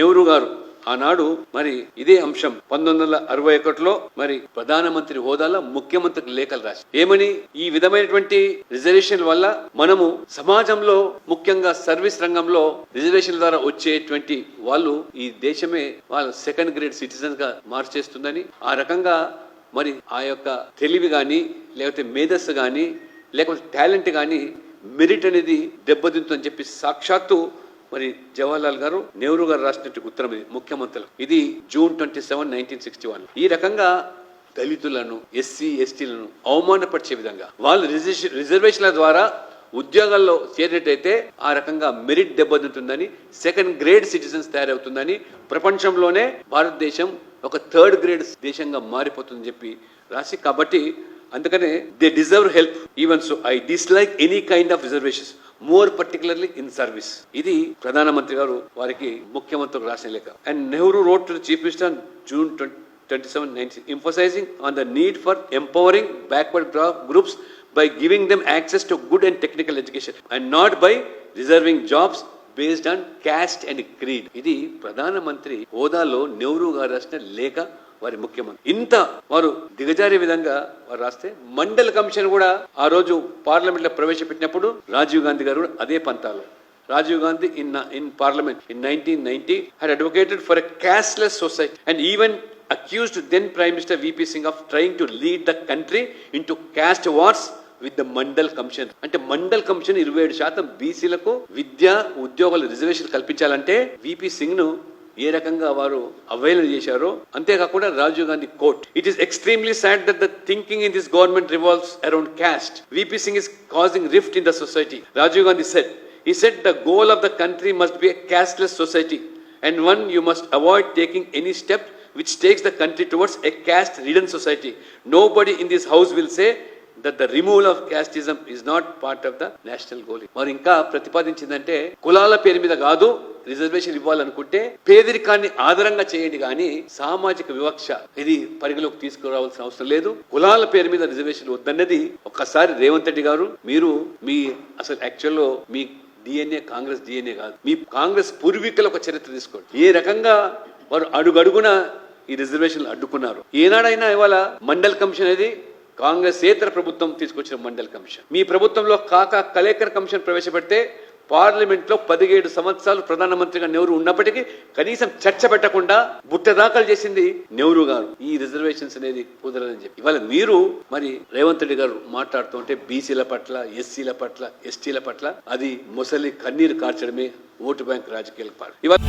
నెహ్రూ గారు. ఆనాడు మరి ఇదే అంశం. పంతొమ్మిది వందల అరవై ఒకటిలో మరి ప్రధానమంత్రి హోదాలో ముఖ్యమంత్రికి లేఖలు రాసి ఏమని? ఈ విధమైనటువంటి రిజర్వేషన్ వల్ల మనము సమాజంలో ముఖ్యంగా సర్వీస్ రంగంలో రిజర్వేషన్ ద్వారా వచ్చేటువంటి వాళ్ళు ఈ దేశమే వాళ్ళ సెకండ్ గ్రేడ్ సిటిజన్గా మార్చేస్తుందని ఆ రకంగా మరి ఆ యొక్క తెలివి కానీ లేకపోతే మేధస్సు కానీ లేకపోతే టాలెంట్ కానీ మెరిట్ అనేది దెబ్బతింటుందని చెప్పి సాక్షాత్తు మరి జవహర్లాల్ గారు నెహ్రూ గారు రాసినట్టు ఉత్తరం ఇది ముఖ్యమంత్రులు. ఇది June twenty seven nineteen sixty one ఈ రకంగా దళితులను ఎస్సీ ఎస్టీలను అవమానపరిచే విధంగా వాళ్ళు రిజర్వేషన్ల ద్వారా ఉద్యోగాల్లో చేరినట్టయితే ఆ రకంగా మెరిట్ దెబ్బతింటుందని సెకండ్ గ్రేడ్ సిటిజన్స్ తయారవుతుందని ప్రపంచంలోనే భారతదేశం ఒక థర్డ్ గ్రేడ్ దేశంగా మారిపోతుందని చెప్పి రాసి కాబట్టి అందుకనే they deserve help even so I dislike any kind of reservations. More particularly in service ఇది ప్రధానమంత్రి గారు వారికి ముఖ్యమంత్రి రాసిన లేఖ. And Nehru wrote to chief minister June twenty seven nineteen emphasising on the need for empowering backward groups by giving them access to good and technical education and not by reserving jobs based on caste and creed ఇది ప్రధానమంత్రి హోదాలో నెహ్రూ గారు రాసిన లేఖ. వారి ముఖ్యమంత్రి. ఇంత వారు దిగజారే విధంగా వారు రాస్తే మండల్ కమిషన్ కూడా ఆ రోజు పార్లమెంట్లో ప్రవేశపెట్టినప్పుడు రాజీవ్ గాంధీ గారు కూడా అదే పంతాలు. Rajiv Gandhi in in parliament in nineteen ninety had advocated for cashless society and even accused then prime minister V P Singh of of to lead the country in to caste wars with the Mandal commission అంటే Mandal commission ఇరవై ఏడు శాతం బీసీలకు విద్య ఉద్యోగాల reservation కల్పించాలంటే VP సింగ్ను ఏ రకంగా వారు అవైలన చేశారో అంతేకాకుండా Rajiv Gandhi court it is extremely sad that the thinking in this government revolves around caste VP Singh is causing rift in the society Rajiv Gandhi set ఈ set the goal of the country must be casteless society and one you must avoid taking any step which takes country country a a caste society society. Nobody in this house will say that the removal of casteism is not part of the national goal మరి ఇంకా ప్రతిపాదించిందంటే కులాల పేరు మీద కాదు reservation ఇవ్వాలనుకుంటే పేదరికాన్ని ఆధారంగా చేయండి కానీ సామాజిక వివక్ష ఇది పరిగణలోకి తీసుకురావాల్సిన అవసరం లేదు. కులాల పేరు మీద రిజర్వేషన్ వద్దన్నది ఒక్కసారి రేవంత్ రెడ్డి గారు మీరు మీ అసలు యాక్చువల్లో మీ డిఎన్ఏ కాంగ్రెస్ డిఎన్ఏ కాదు. మీ కాంగ్రెస్ పూర్వీకుల ఒక చరిత్ర తీసుకోండి. ఏ రకంగా వారు అడుగడుగున ఈ రిజర్వేషన్లు అడ్డుకున్నారు? ఏనాడైనా ఇవాళ మండల్ కమిషన్ అనేది కాంగ్రెస్ ఏతర ప్రభుత్వం తీసుకొచ్చిన మండల్ కమిషన్. మీ ప్రభుత్వంలో కాక కలేకర్ కమిషన్ ప్రవేశపెడితే పార్లమెంట్లో పదిహేడు సంవత్సరాలు ప్రధానమంత్రిగా నెహ్రూ ఉన్నప్పటికీ కనీసం చర్చ పెట్టకుండా బుట్ట దాఖలు చేసింది నెహ్రూ గారు. ఈ రిజర్వేషన్స్ అనేది కుదరదని చెప్పి. ఇవాళ మీరు మరి రేవంత్ రెడ్డి గారు మాట్లాడుతుంటే బీసీల పట్ల ఎస్సీల పట్ల ఎస్టీల పట్ల అది ముసలి కన్నీరు కార్చడమే ఓటు బ్యాంక్ రాజకీయాలకు పాడు. ఇవాళ